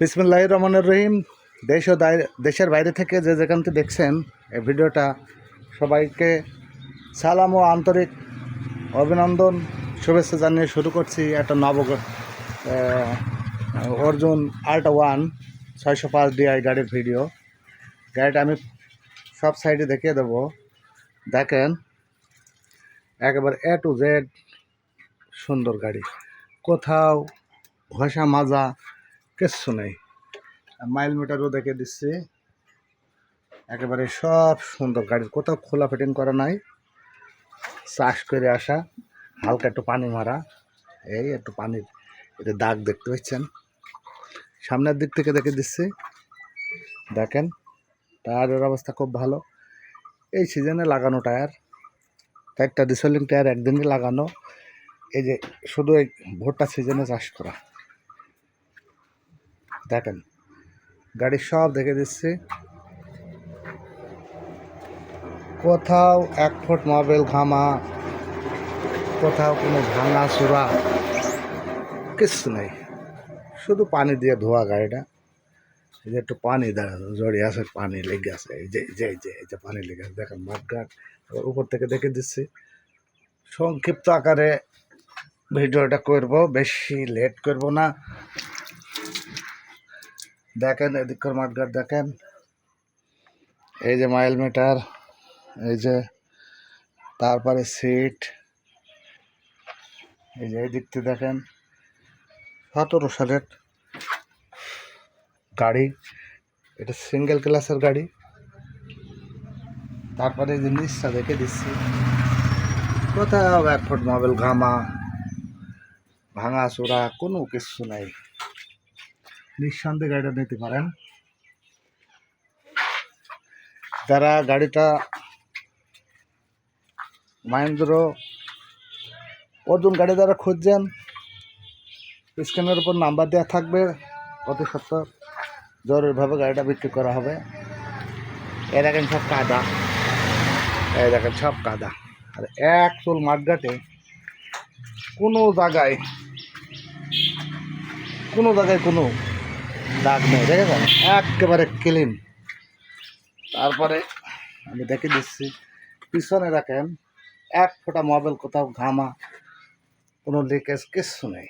বিসমুল্লাহ রহমানুর রহিম। দেশ ও দেশের বাইরে থেকে যে যেখান থেকে দেখছেন এই ভিডিওটা, সবাইকে সালাম ও আন্তরিক অভিনন্দন, শুভেচ্ছা জানিয়ে শুরু করছি একটা নব অর্জুন আল্ট্রা ওয়ান ছয়শো পাঁচ ডিআই গাড়ির ভিডিও। গাড়িটা আমি সব সাইডে দেখিয়ে দেবো। দেখেন, একেবারে এ টু জেড সুন্দর গাড়ি। কোথাও ঘষা মাজা কিচ্ছু নেই। মাইল মিটারও দেখে দিচ্ছি। একেবারে সব সুন্দর গাড়ির কোথাও খোলা ফিটিং করা নাই। চাষ করে আসা, হালকা একটু পানি মারা। এই একটু পানির এটা দাগ দেখতে পাচ্ছেন। সামনের দিক থেকে দেখে দিচ্ছি। দেখেন, টায়ারের অবস্থা খুব ভালো। এই সিজনে লাগানো টায়ার। একটা ডিসেলিং টায়ার একদিনই লাগানো। এই যে শুধু এই ভুট্টা সিজনে চাষ করা। দেখেন, গাড়ি সব দেখে দিচ্ছি। কোথাও এক ফুট মার্বেল ঘামা, কোথাও কোনো ভাঙা চূড়া, কিচ্ছু নেই। শুধু পানি দিয়ে ধোয়া গাড়িটা। এই যে একটু পানি জড়িয়ে আছে, পানি লেগে আছে। এই যে যে যে, এই যে পানি লেগে আছে। দেখেন, মাঠঘাট উপর থেকে দেখে দিচ্ছি। সংক্ষিপ্ত আকারে ভিডিওটা করব, বেশি লেট করব না। দেখেন এদিককার মাঠঘাট দেখেন। এই যে মাইল মিটার, এই যে তারপরে সিট, এই যে এই দিক থেকে দেখেন, সতেরো সালের গাড়ি। এটা সিঙ্গেল ক্লাসের গাড়ি। তারপরে এই যে নিচটা দেখে দিচ্ছি। কোথাও এক ফুট মাবেল ঘামা ভাঙা চোরা কোনো কিছু নাই। নিঃসন্দেহে গাড়িটা নিতে পারেন। যারা গাড়িটা মাহেন্দ্র অর্জুন গাড়ি যারা খুঁজছেন স্ক্যানের উপর নাম্বার দেওয়া থাকবে। অতি সত্তর জরুরিভাবে গাড়িটা বিক্রি করা হবে। এ দেখেন সব কাদা। এই দেখেন সব কাদা। আর এক চুল মাঠঘাটে কোনো জায়গায় কোনো জায়গায় কোনো দাগ নেই, দেখেছেন? একেবারে ক্লিন তারপরে আমি দেখে দিচ্ছি, পিছনে দেখেন, এক ফোঁটা মোবাইল কোথাও ঘামা, কোনো লিকেজ কিচ্ছু নেই।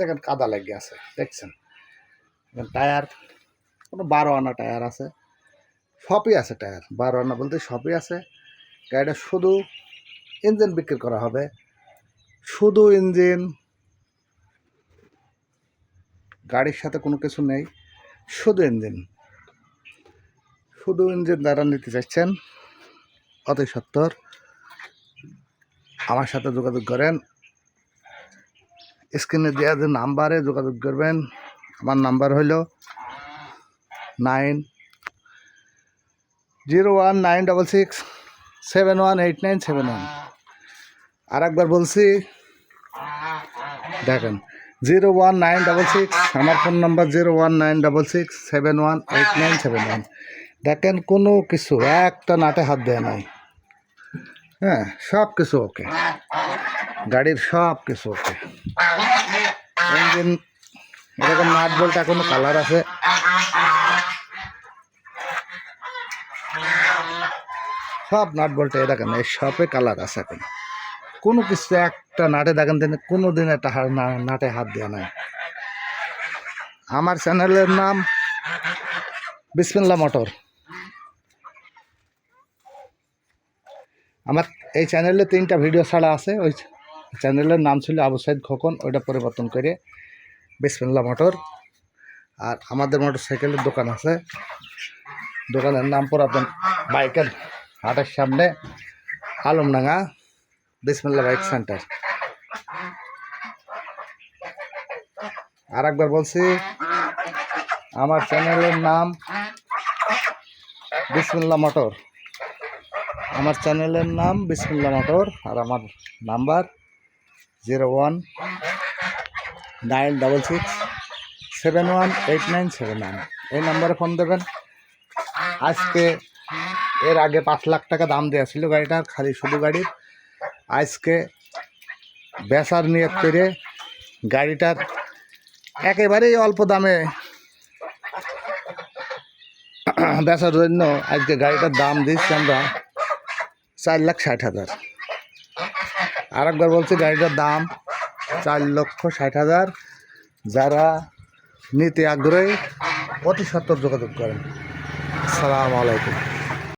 দেখেন কাদা লেগে আছে, দেখছেন? টায়ার কোনো বারো আনা টায়ার আছে। সবই আছে টায়ার বারো আনা বলতে সবই আছে। গাড়িটা শুধু ইঞ্জিন বিক্রি করা হবে। শুধু ইঞ্জিন গাড়ির সাথে কোনো কিছু নেই। শুধু ইঞ্জিন শুধু ইঞ্জিন যারা নিতে চাচ্ছেন অতি সত্তর। আমার সাথে যোগাযোগ করেন। স্ক্রিনে দেওয়া যে নাম্বারে যোগাযোগ করবেন, আমার নাম্বার হইল nine zero one nine double six seven one eight nine seven one. আর একবার বলছি, দেখেন zero one nine double six, আমার phone number zero one nine double six seven one eight nine seven one. দেখেন কোনো কিছু, একটা নাটে হাত দেয় নাই। হ্যাঁ সব কিছু ওকে। গাড়ির সব কিছু ওকে। ইঞ্জিন, এরকম নাট বলতে এখনও কালার আছে। সব নাট বলতে দেখেন, এই সবে কালার আছে এখন। কোনো কিছু একটা নাটে দেখেন তিনি কোনো দিন একটা নাটে হাত দেওয়া নাই। আমার চ্যানেলের নাম বিসমিল্লা মোটর। আমার এই চ্যানেলে তিনটা ভিডিও ছাড়া আছে, ওই চ্যানেলের নাম ছিল আবু সাইদ খোকন, ওইটা পরিবর্তন করে বিসমিল্লা মোটর। আর আমাদের মোটর সাইকেলের দোকান আছে। দোকানের নাম পুরাতন বাইকের হাটের সামনে, আলমডাঙ্গা। বিসমিল্লা বাইক সেন্টার। আর একবার বলছি, আমার চ্যানেলের নাম বিসমিল্লা মোটর। আমার চ্যানেলের নাম বিসমিল্লা মোটর আর আমার number zero one nine double six seven one eight nine seven nine. এই নাম্বারে ফোন দেবেন। আজকে এর আগে পাঁচ লাখ টাকা দাম দেওয়া ছিল গাড়িটার, খালি শুধু গাড়ির। আজকে বেচার নিয়ত করে গাড়িটার একেবারেই অল্প দামে বেচার জন্য আজকে গাড়িটার দাম দিচ্ছি আমরা চার লাখ ষাট হাজার। আর একবার বলছি গাড়িটার দাম চার লক্ষ ষাট হাজার। যারা নিতে আগ্রহী, অতি সত্তর যোগাযোগ করেন। আসসালামু আলাইকুম।